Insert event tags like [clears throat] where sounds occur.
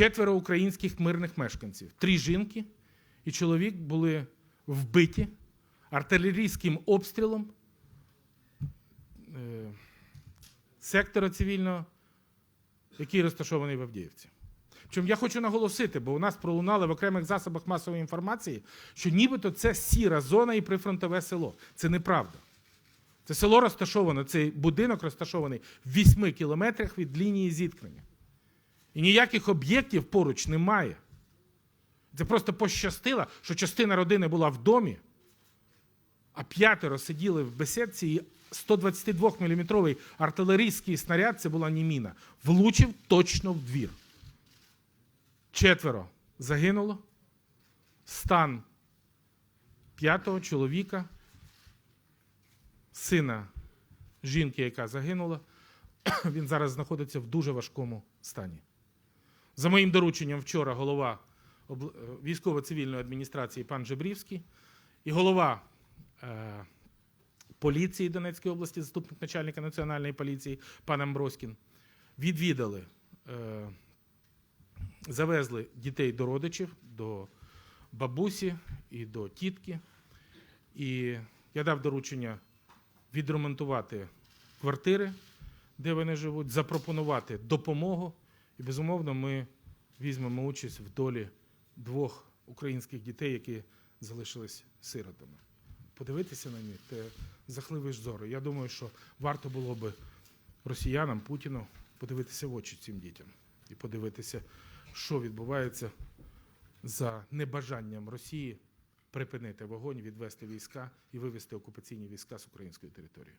Четверо українських мирних мешканців, три жінки і чоловік були вбиті артилерійським обстрілом е, сектора цивільного, який розташований в Авдіївці. Причому я хочу наголосити, бо у нас пролунали в окремих засобах масової інформації, що нібито це сіра зона і прифронтове село. Це неправда. Це село розташоване, цей будинок розташований в 8 кілометрах від лінії зіткнення. І ніяких об'єктів поруч немає. Це просто пощастило, що частина родини була в домі, а п'ятеро сиділи в бесідці, і 122-мм артилерійський снаряд, це була не міна, влучив точно в двір. Четверо загинуло. Стан п'ятого чоловіка, сина жінки, яка загинула, [clears throat] він зараз знаходиться в дуже важкому стані. За моїм дорученням, вчора голова е, військово-цивільної адміністрації пан Жебрівський і голова е, поліції Донецької області, заступник начальника національної поліції пан Амброськін, відвідали, е, завезли дітей до родичів, до бабусі і до тітки. І я дав доручення відремонтувати квартири, де вони живуть, запропонувати допомогу. І, безумовно, ми візьмемо участь в долі двох українських дітей, які залишились сиротами. Подивитися на них це жахливий ж. Я думаю, що варто було би росіянам, Путіну подивитися в очі цим дітям і подивитися, що відбувається за небажанням Росії припинити вогонь, відвести війська і вивести окупаційні війська з української території.